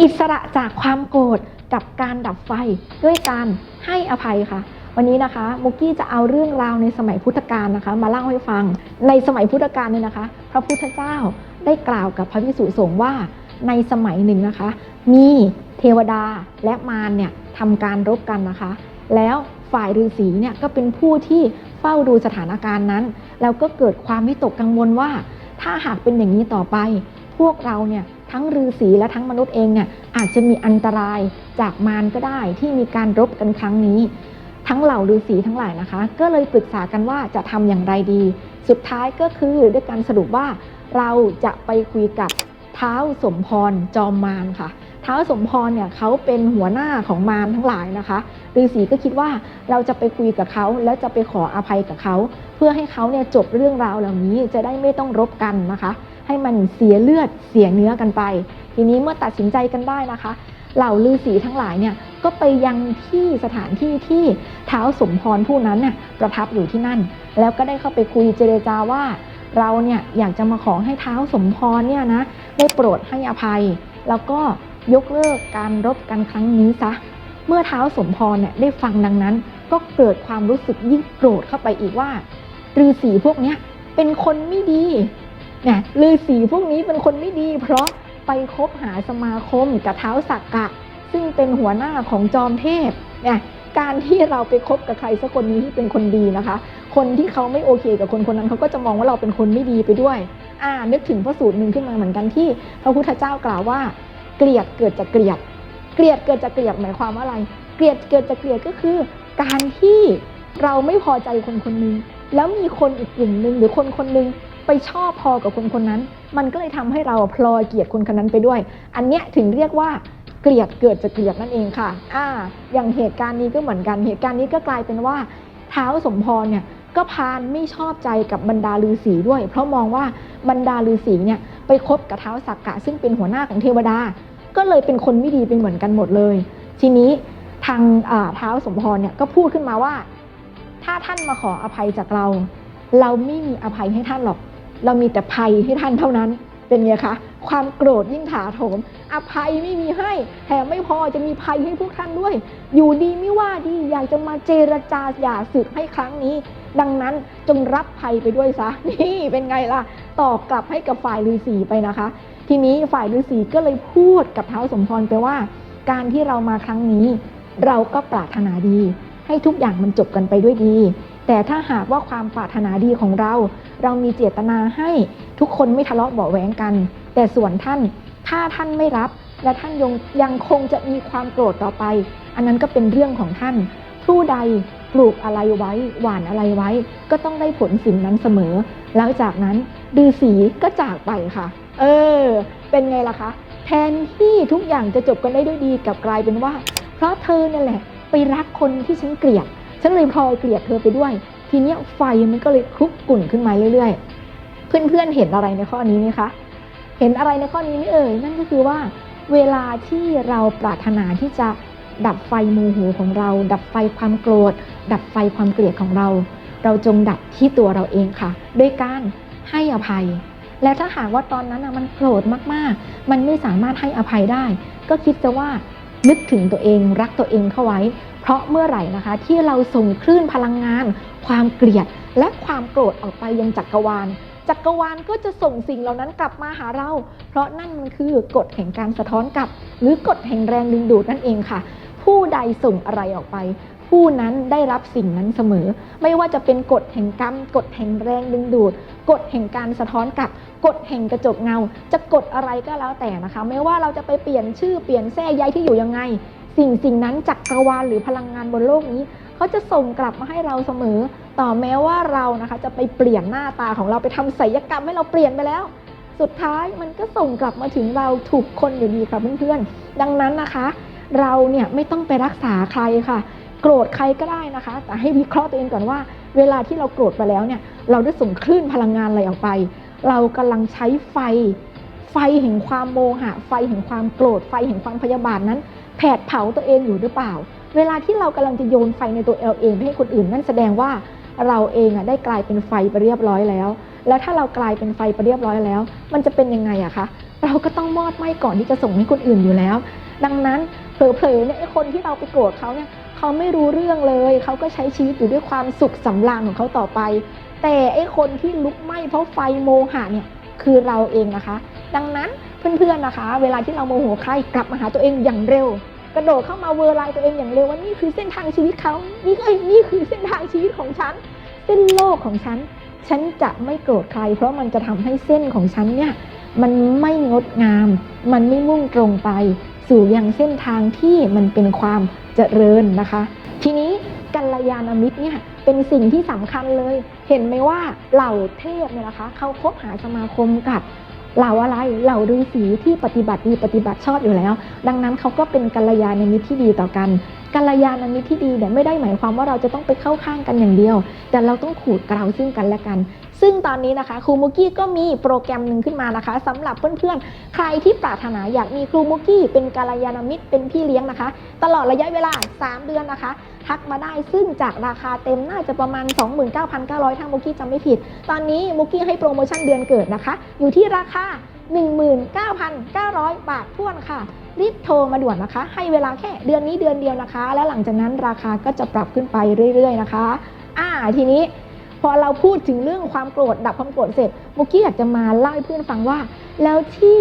อิสระจากความโกรธกับการดับไฟด้วยการให้อภัยค่ะ วันนี้นะคะมุกกี้จะเอาเรื่องราวในสมัยพุทธกาลนะคะ มาเล่าให้ฟังในสมัยพุทธกาลเนี่ยนะคะ พระพุทธเจ้าได้กล่าวกับพระวิสุสงฆ์ว่าในสมัยหนึ่งนะคะ มีเทวดาและมารเนี่ยทำการรบกันนะคะ แล้วฝ่ายฤาษีเนี่ยก็เป็นผู้ที่เฝ้าดูสถานการณ์นั้น แล้วก็เกิดความวิตกกังวลว่า ถ้าหากเป็นอย่างนี้ต่อไป พวกเราเนี่ย ทั้งฤาษีและทั้งมนุษย์เองเนี่ยอาจจะมีอันตรายจากมารก็ได้ที่มีการรบกันครั้งนี้ ทั้งเหล่าฤาษีทั้งหลายนะคะ ก็เลยปรึกษากันว่าจะทำอย่างไรดี สุดท้ายก็คือด้วยการสรุปว่าเราจะไปคุยกับเท้าสมพรจอมมารค่ะ ท้าวสมพรเนี่ยเขาเป็นหัวหน้าของมารทั้งหลายนะคะฤาษีก็คิดว่าเราจะไปคุยกับเขาแล้วจะไปขออภัยกับเขา เพื่อให้เขาเนี่ยจบเรื่องราวเหล่านี้จะได้ไม่ต้องรบกันนะคะ ให้มันเสียเลือดเสียเนื้อกันไป ทีนี้เมื่อตัดสินใจกันได้นะคะ เหล่าฤาษีทั้งหลายเนี่ยก็ไปยังที่สถานที่ที่เท้าวสมพรผู้นั้นน่ยประทับอยู่ที่นั่น แล้วก็ได้เข้าไปคุยเจรจาว่า เราเนี่ยอยากจะมาขอให้เท้าวสมพรเนี่ยนะได้โปรดให้อภัย แล้วก็ ยกเลิกการรบกันครั้งนี้ซะ เมื่อเท้าสมพรเนี่ยได้ฟังดังนั้น ก็เกิดความรู้สึกยิ่งโกรธเข้าไปอีกว่าฤาษีพวกเนี้ยเป็นคนไม่ดีเนี่ยฤาษีพวกนี้เป็นคนไม่ดี เพราะไปคบหาสมาคมกับเท้าสักกะ ซึ่งเป็นหัวหน้าของจอมเทพเนี่ยการที่เราไปคบกับใครสักคนนี้ที่เป็นคนดีนะคะ คนที่เขาไม่โอเคกับคนคนนั้นเขาก็จะมองว่าเราเป็นคนไม่ดีไปด้วย อ่า นึกถึงพระสูตรหนึ่งขึ้นมาเหมือนกันที่ พระพุทธเจ้ากล่าวว่า เกลียดเกิดจากเกลียด เกลียดเกิดจากเกลียดหมายความว่าอะไร เกลียดเกิดจากเกลียดก็คือ การที่เราไม่พอใจคนคนนึงแล้วมีคนอีกกลุ่มหนึ่งหรือคนคนนึงไปชอบพอกับคนคนนั้น มันก็เลยทำให้เราพลอยเกลียดคนคนนั้นไปด้วย อันเนี้ยถึงเรียกว่าเกลียดเกิดจากเกลียดนั่นเองค่ะอ่าอย่างเหตุการณ์นี้ก็เหมือนกัน เหตุการณ์นี้ก็กลายเป็นว่าเท้าวสมพรเนี่ยก็พานไม่ชอบใจกับบรรดาฤาษีด้วย เพราะมองว่าบรรดาฤาษีเนี่ยไปคบกับเท้าวสักกะซึ่งเป็นหัวหน้าของเทวดา ก็เลยเป็นคนไม่ดีเป็นเหมือนกันหมดเลย ทีนี้ทางเท้าสมพรเนี่ยก็พูดขึ้นมาว่า ถ้าท่านมาขออภัยจากเรา เราไม่มีอภัยให้ท่านหรอก เรามีแต่ภัยให้ท่านเท่านั้นเป็นไงคะความโกรธยิ่งถาโถม อภัยไม่มีให้แถมไม่พอจะมีภัยให้พวกท่านด้วย อยู่ดีไม่ว่าดีอยากจะมาเจรจาหย่าศึกให้ครั้งนี้ ดังนั้นจงรับภัยไปด้วยซะนี่เป็นไงล่ะตอบกลับให้กับฝ่ายฤาษีไปนะคะ ทีนี้ฝ่ายฤาษีก็เลยพูดกับเท้าวสมพรไปว่า การที่เรามาครั้งนี้ เราก็ปรารถนาดี ให้ทุกอย่างมันจบกันไปด้วยดี แต่ถ้าหากว่าความปรารถนาดีของเรา เรามีเจตนาให้ทุกคนไม่ทะเลาะเบาแหวงกัน แต่ส่วนท่านถ้าท่านไม่รับ และท่านยังยังคงจะมีความโกรธต่อไป อันนั้นก็เป็นเรื่องของท่าน ผู้ใดปลูกอะไรไว้ หว่านอะไรไว้ ก็ต้องได้ผลสิ่งนั้นเสมอ แล้วจากนั้นฤาษีก็จากไปค่ะ เออ เป็นไงล่ะคะ แทนที่ทุกอย่างจะจบกันได้ด้วยดีกับกลายเป็นว่า เพราะเธอเนี่ยแหละ ไปรักคนที่ฉันเกลียด ฉันเลยพลอยเกลียดเธอไปด้วย ทีเนี้ยไฟมันก็เลยคลุกกลุ่นขึ้นมาเรื่อยๆ เพื่อนๆเห็นอะไรในข้อนี้ไหมคะ เห็นอะไรในข้อนี้ไหมเอ่ย นั่นก็คือว่า เวลาที่เราปรารถนาที่จะดับไฟโมโหของเรา ดับไฟความโกรธ ดับไฟความเกลียดของเรา เราจงดับที่ตัวเราเองค่ะ ด้วยการให้อภัย และถ้าหากว่าตอนนั้นมันโกรธมากๆ มันไม่สามารถให้อภัยได้ ก็คิดจะว่านึกถึงตัวเองรักตัวเองเข้าไว้ เพราะเมื่อไหร่นะคะที่เราส่งคลื่นพลังงาน ความเกลียดและความโกรธออกไปยังจักรวาลจักรวาลก็จะส่งสิ่งเหล่านั้นกลับมาหาเรา เพราะนั่นมันคือกฎแห่งการสะท้อนกลับ หรือกฎแห่งแรงดึงดูดนั่นเองค่ะ ผู้ใดส่งอะไรออกไป ผู้นั้นได้รับสิ่งนั้นเสมอ ไม่ว่าจะเป็นกฎแห่งกรรมกฎแห่งแรงดึงดูดกฎแห่งการสะท้อนกลับกฎแห่งกระจกเงา จะกฎอะไรก็แล้วแต่นะคะ ไม่ว่าเราจะไปเปลี่ยนชื่อเปลี่ยนแท้ใยที่อยู่ยังไง สิ่งสิ่งนั้นจักรวาลหรือพลังงานบนโลกนี้เขาจะส่งกลับมาให้เราเสมอ ต่อแม้ว่าเรานะคะจะไปเปลี่ยนหน้าตาของเราไปทำศัลยกรรมให้เราเปลี่ยนไปแล้ว สุดท้ายมันก็ส่งกลับมาถึงเราถูกคนอยู่ดีค่ะเพื่อนๆดังนั้นนะคะ เราเนี่ยไม่ต้องไปรักษาใครค่ะ โกรธใครก็ได้นะคะ แต่ให้วิเคราะห์ตัวเองก่อนว่า เวลาที่เราโกรธไปแล้วเนี่ย เราได้ส่งคลื่นพลังงานอะไรออกไป เรากำลังใช้ไฟ ไฟแห่งความโมหะ ไฟแห่งความโกรธ ไฟแห่งความพยาบาทนั้น แผดเผาตัวเองอยู่หรือเปล่า เวลาที่เรากำลังจะโยนไฟในตัวเราเองไปให้คนอื่น นั่นแสดงว่าเราเองอะได้กลายเป็นไฟไปเรียบร้อยแล้ว แล้วถ้าเรากลายเป็นไฟไปเรียบร้อยแล้ว มันจะเป็นยังไงอะคะ เราก็ต้องมอดไหม้ก่อนที่จะส่งให้คนอื่นอยู่แล้ว ดังนั้นเผลอๆเนี่ยไอ้คนที่เราไปโกรธเขาเนี่ย เขาไม่รู้เรื่องเลย เขาก็ใช้ชีวิตอยู่ด้วยความสุขสำราญของเขาต่อไป แต่ไอ้คนที่ลุกไหม้เพราะไฟโมหะเนี่ยคือเราเองนะคะ ดังนั้นเพื่อนๆนะคะ เวลาที่เราโมโหใครกลับมาหาตัวเองอย่างเร็ว กระโดดเข้ามาเวอร์ไลน์ตัวเองอย่างเร็วว่านี่คือเส้นทางชีวิตเขานี่ก็นี่คือเส้นทางชีวิตของฉัน เส้นโลกของฉัน ฉันจะไม่โกรธใคร เพราะมันจะทำให้เส้นของฉันเนี่ยมันไม่งดงาม มันไม่มุ่งตรงไป สู่ยังเส้นทางที่มันเป็นความเจริญนะคะ ทีนี้กัลยาณมิตรเนี่ยเป็นสิ่งที่สำคัญเลย เห็นไหมว่าเหล่าเทพเนี่ยนะคะเขาคบหาสมาคมกับเหล่าอะไรเหล่าฤาษีที่ปฏิบัติดีปฏิบัติชอบอยู่แล้ว ดังนั้นเขาก็เป็นกัลยาณมิตรที่ดีต่อกันกัลยาณมิตรที่ดีเนี่ยไม่ได้หมายความว่าเราจะต้องไปเข้าข้างกันอย่างเดียว แต่เราต้องขูดเกลาซึ่งกันและกัน ซึ่งตอนนี้นะคะครูมุกกี้ก็มีโปรแกรมหนึ่งขึ้นมานะคะสำหรับเพื่อนๆ ใครที่ปรารถนาอยากมีครูมุกกี้เป็นกัลยาณมิตรเป็นพี่เลี้ยงนะคะ ตลอดระยะเวลา 3 เดือนนะคะทักมาได้ซึ่งจากราคาเต็มน่าจะประมาณ 29,900 ถ้ามุกกี้จำไม่ผิด ตอนนี้มุกกี้ให้โปรโมชั่นเดือนเกิดนะคะ อยู่ที่ราคา 19,900 บาทท้วนค่ะ รีบโทรมาด่วนนะคะ ให้เวลาแค่เดือนนี้เดือนเดียวนะคะ แล้วหลังจากนั้นราคาก็จะปรับขึ้นไปเรื่อย ๆ นะคะ อ่าทีนี้ พอเราพูดถึงเรื่องความโกรธดับความโกรธเสร็จมุกี้อยากจะมาเล่าให้เพื่อนฟังว่า แล้วที่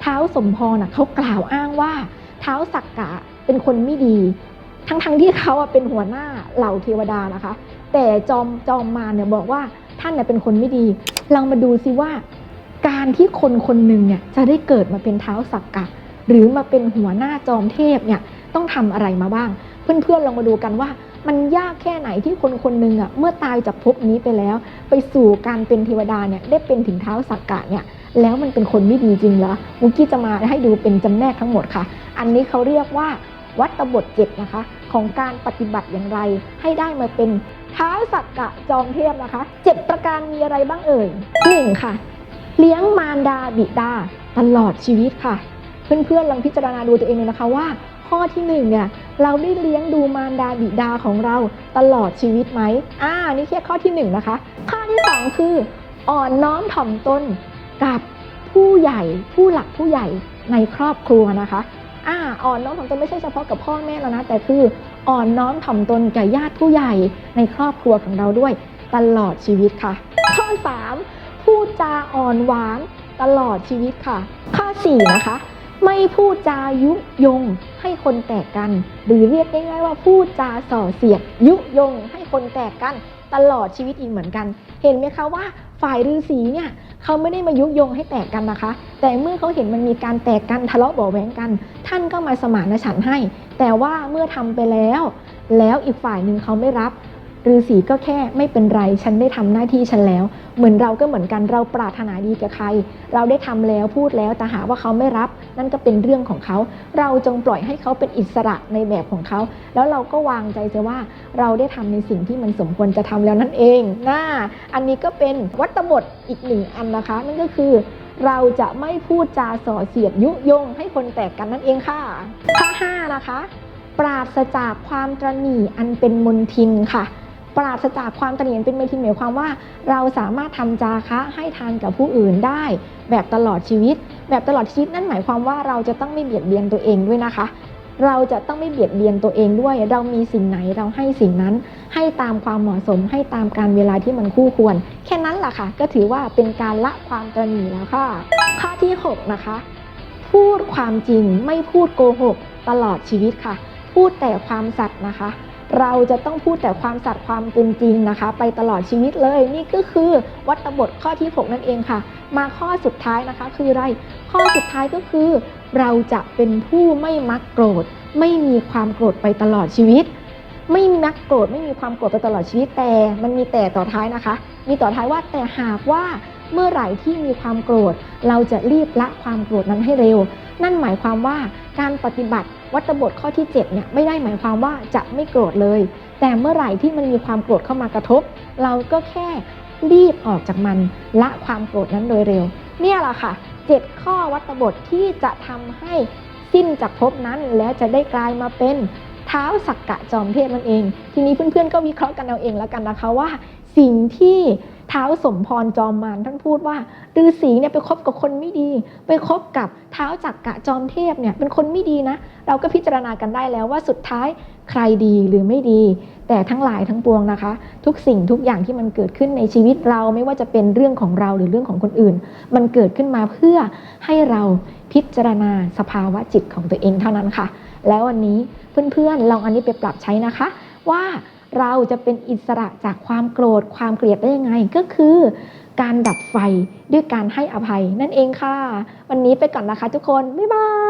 เท้าสมพรน่ะเขากล่าวอ้างว่าเท้าสักกะเป็นคนไม่ดี ทั้งๆที่เขาเป็นหัวหน้าเหล่าเทวดานะคะ แต่จอมจอมมาเนี่ยบอกว่าท่านเนี่ยเป็นคนไม่ดี เรามาดูซิว่า การที่คนคนหนึ่งเนี่ยจะได้เกิดมาเป็นเท้าสักกะ หรือมาเป็นหัวหน้าจอมเทพเนี่ยต้องทำอะไรมาบ้าง เพื่อนๆลองมาดูกันว่า มันยากแค่ไหนที่คนคนหนึ่งอะเมื่อตายจากภพนี้ไปแล้ว ไปสู่การเป็นเทวดาเนี่ยได้เป็นถึงเท้าสักกะเนี่ยแล้วมันเป็นคนไม่ดีจริงเหรอมุกกี้จะมาให้ดูเป็นจำแนกทั้งหมดค่ะ อันนี้เขาเรียกว่าวัตบทเจ็ดนะคะ ของการปฏิบัติอย่างไร ให้ได้มาเป็นเท้าสักกะจอมเทพนะคะเจ็ดประการมีอะไรบ้างเอ่ยหนึ่งค่ะ เลี้ยงมารดาบิดาตลอดชีวิตค่ะ เพื่อนๆลองพิจารณาดูตัวเองเลยนะคะว่า ข้อที่หนึ่งเนี่ยเราได้เลี้ยงดูมารดาบิดาของเราตลอดชีวิตไหมอ่านี่แค่ข้อที่หนึ่งนะคะ ข้อที่สองคือ อ่อนน้อมถ่อมตนกับผู้ใหญ่ผู้หลักผู้ใหญ่ในครอบครัวนะคะอ่าอ่อนน้อมถ่อมตนไม่ใช่เฉพาะกับพ่อแม่แล้วนะแต่คืออ่อนน้อมถ่อมตนกับญาติผู้ใหญ่ในครอบครัวของเราด้วยตลอดชีวิตค่ะ ข้อสามพูดจาอ่อนหวานตลอดชีวิตค่ะ ข้อสี่นะคะ ไม่พูดจายุยงให้คนแตกกัน หรือเรียกง่ายๆว่าพูดจาส่อเสียดยุยงให้คนแตกกันตลอดชีวิตอีกเหมือนกัน เห็นไหมคะว่าฝ่ายฤาษีเนี่ยเขาไม่ได้มายุยงให้แตกกันนะคะ แต่เมื่อเขาเห็นมันมีการแตกกันทะเลาะเบาะแว้งกัน ท่านก็มาสมานฉันท์ให้ แต่ว่าเมื่อทำไปแล้ว แล้วอีกฝ่ายหนึ่งเขาไม่รับ ฤาษีก็แค่ไม่เป็นไรฉันได้ทำหน้าที่ฉันแล้ว เหมือนเราก็เหมือนกันเราปรารถนาดีกับใคร เราได้ทำแล้วพูดแล้วแต่หาว่าเขาไม่รับ นั่นก็เป็นเรื่องของเขา เราจงปล่อยให้เขาเป็นอิสระในแบบของเขา แล้วเราก็วางใจจะว่าเราได้ทำในสิ่งที่มันสมควรจะทำแล้วนั่นเองนะอันนี้ก็เป็นวัตบทอีกหนึ่งอันนะคะ นั่นก็คือเราจะไม่พูดจาส่อเสียดยุยงให้คนแตกกันนั่นเองค่ะข้อ5นะคะ ปราศจากความตรหนี่อันเป็นมนทินค่ะ ปราศจากความตระหนี่อันเป็นเมทินหมายความว่า เราสามารถทำจาคะให้ทานกับผู้อื่นได้ แบบตลอดชีวิต แบบตลอดชีวิตนั่นหมายความว่าเราจะต้องไม่เบียดเบียนตัวเองด้วยนะคะ เราจะต้องไม่เบียดเบียนตัวเองด้วย เรามีสิ่งไหนเราให้สิ่งนั้น ให้ตามความเหมาะสม ให้ตามการเวลาที่มันคู่ควร แค่นั้นแหละค่ะ ก็ถือว่าเป็นการละความตระหนี่แล้วค่ะ ข้อที่ 6 นะคะ พูดความจริงไม่พูดโกหก ตลอดชีวิตค่ะ พูดแต่ความสัตย์นะคะ เราจะต้องพูดแต่ความสัตย์ความเป็นจริงนะคะ ไปตลอดชีวิตเลยนี่ก็คือวัตบทข้อที่ 6 นั่นเองค่ะ มาข้อสุดท้ายนะคะ คืออะไร ข้อสุดท้ายก็คือ เราจะเป็นผู้ไม่มักโกรธ ไม่มีความโกรธไปตลอดชีวิต ไม่มักโกรธไม่มีความโกรธไปตลอดชีวิตแต่ มันมีแต่ต่อท้ายนะคะ มีต่อท้ายว่าแต่หากว่า เมื่อไหร่ที่มีความโกรธ เราจะรีบละความโกรธนั้นให้เร็ว นั่นหมายความว่าการปฏิบัติวัตบทข้อที่7เนี่ยไม่ได้หมายความว่าจะไม่โกรธเลย แต่เมื่อไหร่ที่มันมีความโกรธเข้ามากระทบ เราก็แค่รีบออกจากมันละความโกรธนั้นโดยเร็ว เนี่ยแหละค่ะ 7 ข้อวัตบทที่จะทำให้สิ้นจากภพนั้นแล้วจะได้กลายมาเป็นเท้าสักกะจอมเทพนั่นเอง ทีนี้เพื่อนๆก็วิเคราะห์กันเอาเองแล้วกันนะคะว่า สิ่งที่ ท้าวสมพรจอมมารท่านพูดว่าฤาษีเนี่ยไปคบกับคนไม่ดี ไปคบกับเท้าจักกะจอมเทพเนี่ยเป็นคนไม่ดีนะ เราก็พิจารณากันได้แล้วว่าสุดท้ายใครดีหรือไม่ดี แต่ทั้งหลายทั้งปวงนะคะ ทุกสิ่งทุกอย่างที่มันเกิดขึ้นในชีวิตเราไม่ว่าจะเป็นเรื่องของเราหรือเรื่องของคนอื่น มันเกิดขึ้นมาเพื่อให้เราพิจารณาสภาวะจิตของตัวเองเท่านั้นค่ะ แล้ววันนี้เพื่อนๆลองอันนี้ไปปรับใช้นะคะ ว่า เราจะเป็นอิสระจากความโกรธความเกลียดได้ยังไงก็คือการดับไฟด้วยการให้อภัยนั่นเองค่ะ วันนี้ไปก่อนนะคะทุกคน บ๊ายบาย